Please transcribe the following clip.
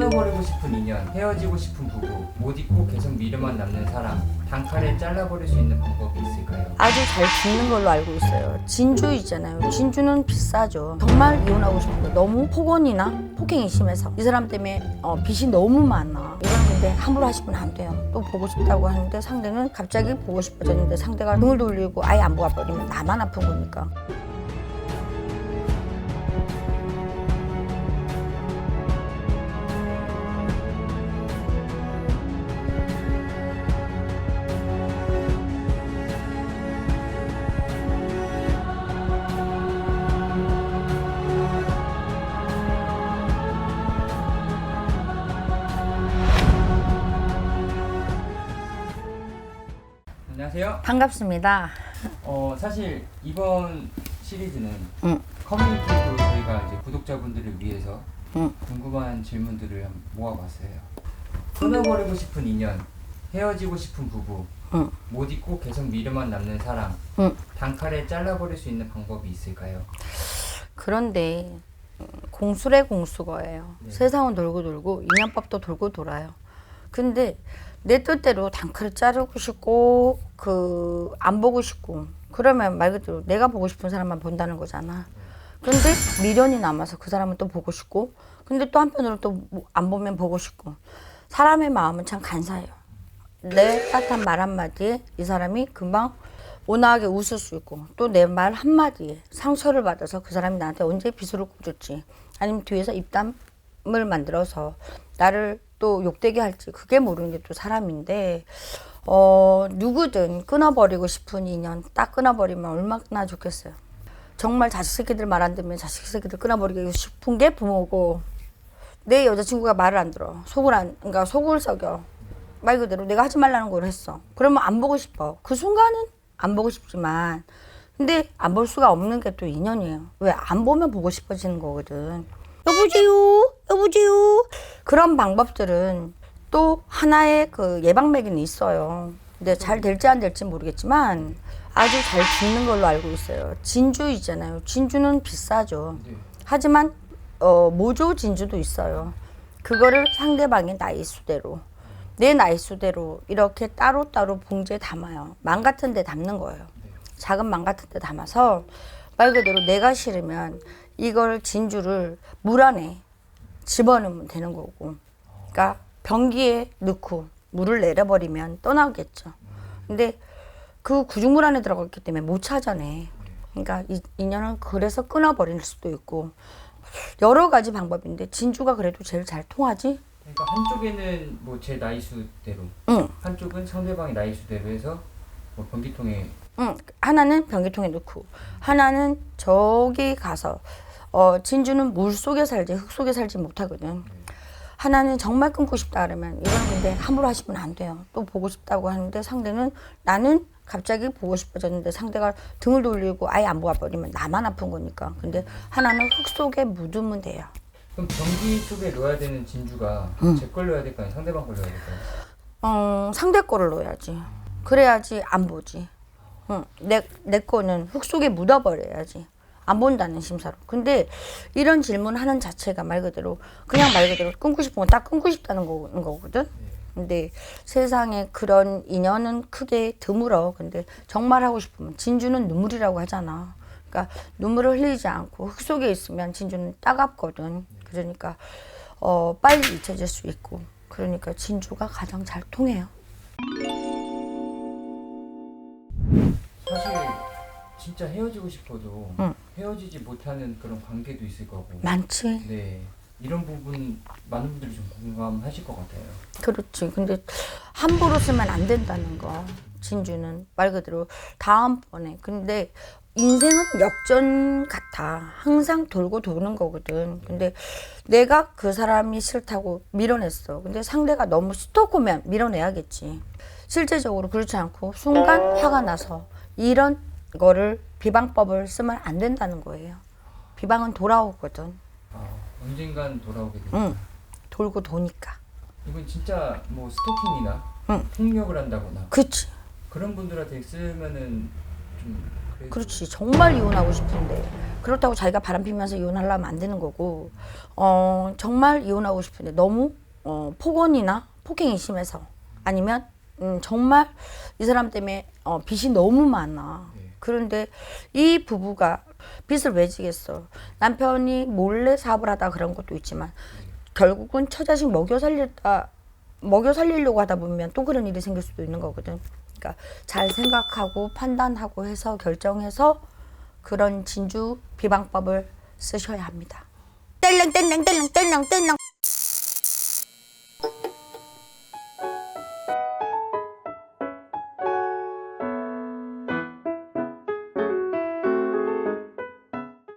끊어버리고 싶은 인연, 헤어지고 싶은 부부, 못 잊고 계속 미련만 남는 사람, 단칼에 잘라버릴 수 있는 방법이 있을까요? 아주 잘 죽는 걸로 알고 있어요. 진주 있잖아요. 진주는 비싸죠. 정말 이혼하고 싶은데 너무 폭언이나 폭행이 심해서 이 사람 때문에 어, 빚이 너무 많아. 이건 근데 함부로 하시면 안 돼요. 또 보고 싶다고 하는데 상대는 갑자기 보고 싶어졌는데 상대가 등을 돌리고 아예 안 보아버리면 나만 아픈 거니까. 안녕하세요. 반갑습니다. 어, 사실 이번 시리즈는 응. 커뮤니티로 저희가 이제 구독자분들을 위해서 응. 궁금한 질문들을 모아봤어요. 끊어버리고 싶은 인연, 헤어지고 싶은 부부, 응. 못 잊고 계속 미련만 남는 사람, 응. 단칼에 잘라버릴 수 있는 방법이 있을까요? 그런데 음, 공수래 공수거예요. 네. 세상은 돌고 돌고 인연법도 돌고 돌아요. 근데 내 뜻대로 단칼을 자르고 싶고 그 안 보고 싶고 그러면 말 그대로 내가 보고 싶은 사람만 본다는 거잖아. 근데 미련이 남아서 그 사람은 또 보고 싶고 근데 또 한편으로 또 안 보면 보고 싶고 사람의 마음은 참 간사해요. 내 따뜻한 말 한마디에 이 사람이 금방 온화하게 웃을 수 있고 또 내 말 한마디에 상처를 받아서 그 사람이 나한테 언제 비수를 꽂을지 아니면 뒤에서 입담을 만들어서 나를 또 욕되게 할지 그게 모르는 게 또 사람인데 어 누구든 끊어버리고 싶은 인연 딱 끊어버리면 얼마나 좋겠어요 정말 자식 새끼들 말 안 듣면 자식 새끼들 끊어버리고 싶은 게 부모고 내 여자친구가 말을 안 들어 속을 안 그러니까 속을 썩여 말 그대로 내가 하지 말라는 걸 했어. 그러면 안 보고 싶어. 그 순간은 안 보고 싶지만 근데 안 볼 수가 없는 게 또 인연이에요. 왜 안 보면 보고 싶어지는 거거든. 여보세요, 여보세요. 그런 방법들은 또 하나의 그 예방맥은 있어요. 근데 잘 될지 안 될지 모르겠지만 아주 잘 죽는 걸로 알고 있어요. 진주 있잖아요. 진주는 비싸죠. 네. 하지만 어, 모조 진주도 있어요. 그거를 상대방의 나이 수대로 내 나이 수대로 이렇게 따로따로 봉지에 담아요. 망 같은 데 담는 거예요. 작은 망 같은 데 담아서 말 그대로 내가 싫으면 이걸 진주를 물 안에 집어넣으면 되는 거고. 그러니까 변기에 넣고 물을 내려버리면 떠나겠죠. 근데 그 구중물 안에 들어갔기 때문에 못 찾아내. 그러니까 이 인연은 그래서 끊어버릴 수도 있고 여러 가지 방법인데 진주가 그래도 제일 잘 통하지. 그러니까 한쪽에는 뭐 제 나이 수대로, 응, 한쪽은 상대방의 나이 수대로 해서 뭐 변기통에 응. 하나는 변기통에 넣고 하나는 저기 가서 어 진주는 물 속에 살지 흙 속에 살지 못하거든. 하나는 정말 끊고 싶다 그러면 이건 근데 함부로 하시면 안 돼요. 또 보고 싶다고 하는데 상대는 나는 갑자기 보고 싶어졌는데 상대가 등을 돌리고 아예 안 보아버리면 나만 아픈 거니까. 근데 하나는 흙 속에 묻으면 돼요. 그럼 변기 속에 넣어야 되는 진주가 제걸 넣어야 될까요? 상대방 걸 넣어야 될까요? 어, 상대 거를 넣어야지. 그래야지 안 보지. 응, 내, 내 거는 흙 속에 묻어버려야지. 안 본다는 심사로. 근데 이런 질문 하는 자체가 말 그대로, 그냥 말 그대로 끊고 싶은 건 딱 끊고 싶다는 거, 거거든? 근데 세상에 그런 인연은 크게 드물어. 근데 정말 하고 싶으면 진주는 눈물이라고 하잖아. 그러니까 눈물을 흘리지 않고 흙 속에 있으면 진주는 따갑거든. 그러니까 어, 빨리 잊혀질 수 있고. 그러니까 진주가 가장 잘 통해요. 사실 진짜 헤어지고 싶어도 응. 헤어지지 못하는 그런 관계도 있을 거고. 많지. 네. 이런 부분 많은 분들이 좀 공감하실 것 같아요. 그렇지. 근데 함부로 쓰면 안 된다는 거. 진주는 말 그대로 다음번에. 근데 인생은 역전 같아. 항상 돌고 도는 거거든. 근데 내가 그 사람이 싫다고 밀어냈어. 근데 상대가 너무 스토커면 밀어내야겠지. 실제적으로 그렇지 않고 순간 화가 나서 이런 거를 비방법을 쓰면 안 된다는 거예요. 비방은 돌아오거든. 아, 언젠간 돌아오게 됩니다. 응. 돌고 도니까. 이건 진짜 뭐 스토킹이나 응. 폭력을 한다거나 그치. 그런 분들한테 쓰면은 좀 그래도 그렇지 정말 이혼하고 싶은데 그렇다고 자기가 바람 피면서 이혼하려면 안 되는 거고 어 정말 이혼하고 싶은데 너무 어 폭언이나 폭행이 심해서 아니면 음 정말 이 사람 때문에 어 빚이 너무 많아. 그런데 이 부부가 빚을 왜 지겠어? 남편이 몰래 사업을 하다 그런 것도 있지만 결국은 처자식 먹여 살리다 먹여 살리려고 하다 보면 또 그런 일이 생길 수도 있는 거거든. 그러니까 잘 생각하고 판단하고 해서 결정해서 그런 진주 비방법을 쓰셔야 합니다. 뗄렁